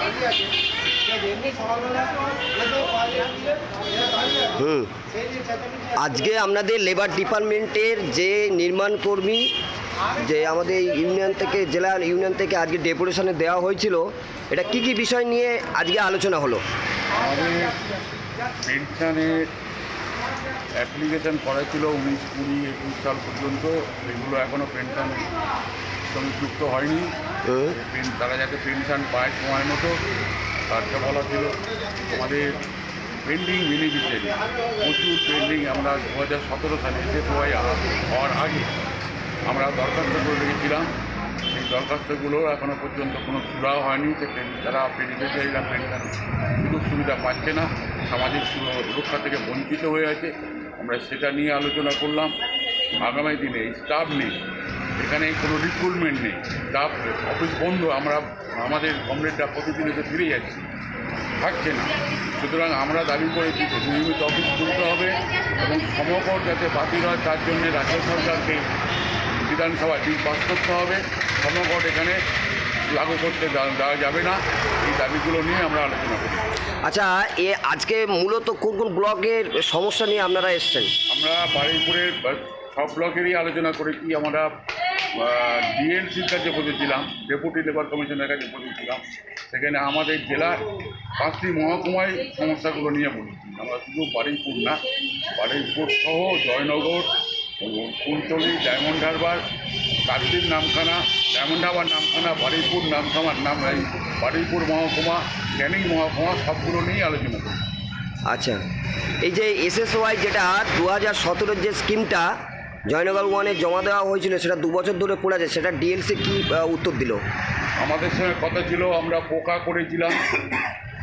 দাঁড়িয়ে আছে এমনি সকালবেলা হুম। আজকে আপনাদের লেবার ডিপার্টমেন্টের যে নির্মাণ কর্মী যে আমাদের ইউনিয়ন থেকে জেলা ইউনিয়ন থেকে আজকে ডেপুটেশনে দেওয়া হয়েছিল এটা কি কি বিষয় নিয়ে আজকে আলোচনা হলো? পেনশনের অ্যাপ্লিকেশন করা ছিল উনিশ কুড়ি একুশ সাল পর্যন্ত এগুলো এখনও পেনশন সঙ্গে যুক্ত হয়নি। তারা যাতে পেনশন পায় সময় মতো। তারটা বলা ছিল। আমাদের পেন্ডিং বেনিফিশিয়ারি প্রচুর পেন্ডিং আমরা দু হাজার সতেরো সালে সবাই হওয়ার আগে আমরা দরখাস্ত করে রেখেছিলাম। সেই দরখাস্তগুলো এখনও পর্যন্ত কোনো সুরাহ হয়নি। তারা বেনিফিশিয়ারিরা পেনশন সুযোগ সুবিধা পাচ্ছে না। সামাজিক সুরক্ষা থেকে বঞ্চিত হয়ে আছে। আমরা সেটা নিয়ে আলোচনা করলাম। আগামী দিনে স্টাফ নেই। এখানে কোনো রিক্রুটমেন্ট নেই। স্টাফ অফিস বন্ধ আমরা আমাদের কমরেডরা প্রতিদিন এসে ফিরে যাচ্ছি। থাকছে না। সুতরাং আমরা দাবি করেছি যে নিয়মিত অফিস খুলতে হবে এবং সমকর যাতে বাতিল হয় তার জন্য রাজ্য সরকারকে বিধানসভায় বিল পাস করতে হবে। সমকট এখানে লাগু করতে দেওয়া দেওয়া যাবে না। এই দাবিগুলো নিয়ে আমরা আলোচনা করি। আচ্ছা এ আজকে মূলত কোন কোন ব্লকের সমস্যা নিয়ে আপনারা এসছেন? আমরা বাড়িপুরের সব ব্লকেরই আলোচনা করেছি। আমরা ডিএনসির কাছে বসেছিলাম ডেপুটি লেবার কমিশনের কাছে বসেছিলাম। সেখানে আমাদের জেলার পাঁচটি মহকুমায় সমস্যাগুলো নিয়ে বলেছি আমরা শুধু বারুইপুর না, বারুইপুর সহ Jaynagar, Kultali, Diamond Harbour Kakdwip Namkhana, Diamond Harbour Namkhana, Baruipur নামখানার নাম বারুইপুর মহকুমা, ক্যানিং মহকুমা, সবগুলো নিয়েই আলোচনা করি আচ্ছা এই যে এসএসওয়াই যেটা, দু হাজার সতেরোর যে স্কিমটা জয়নগর ওয়ানে জমা দেওয়া হয়েছিল, সেটা দু বছর ধরে পড়ে আছে, সেটা ডিএলসি কি উত্তর দিল? আমাদের সঙ্গে কথা ছিল, আমরা পোকা করেছিলাম।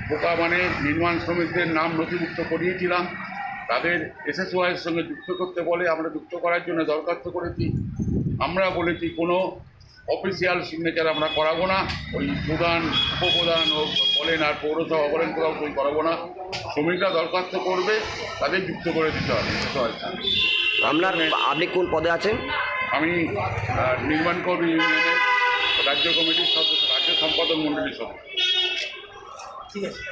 পোকা মানে নির্মাণ শ্রমিকদের নাম নথিভুক্ত করিয়েছিলাম। তাদের এসএসওয়াইয়ের সঙ্গে যুক্ত করতে বলে আমরা যুক্ত করার জন্য দরখাস্ত করেছি। আমরা বলেছি, কোনো অফিসিয়াল সিগনেচার আমরা করাবো না। ওই প্রধান, উপপ্রধান বলেন আর পৌরসভা বলেন, কোথাও সই করাবো না। শ্রমিকরা দরখাস্ত করবে, তাদের যুক্ত করে দিতে হবে। আপনার আপনি কোন পদে আছেন? আমি নির্মাণ কর্মী ইউনিয়নের রাজ্য কমিটির সদস্য রাজ্য সম্পাদক মণ্ডলীর সদস্য। ঠিক আছে।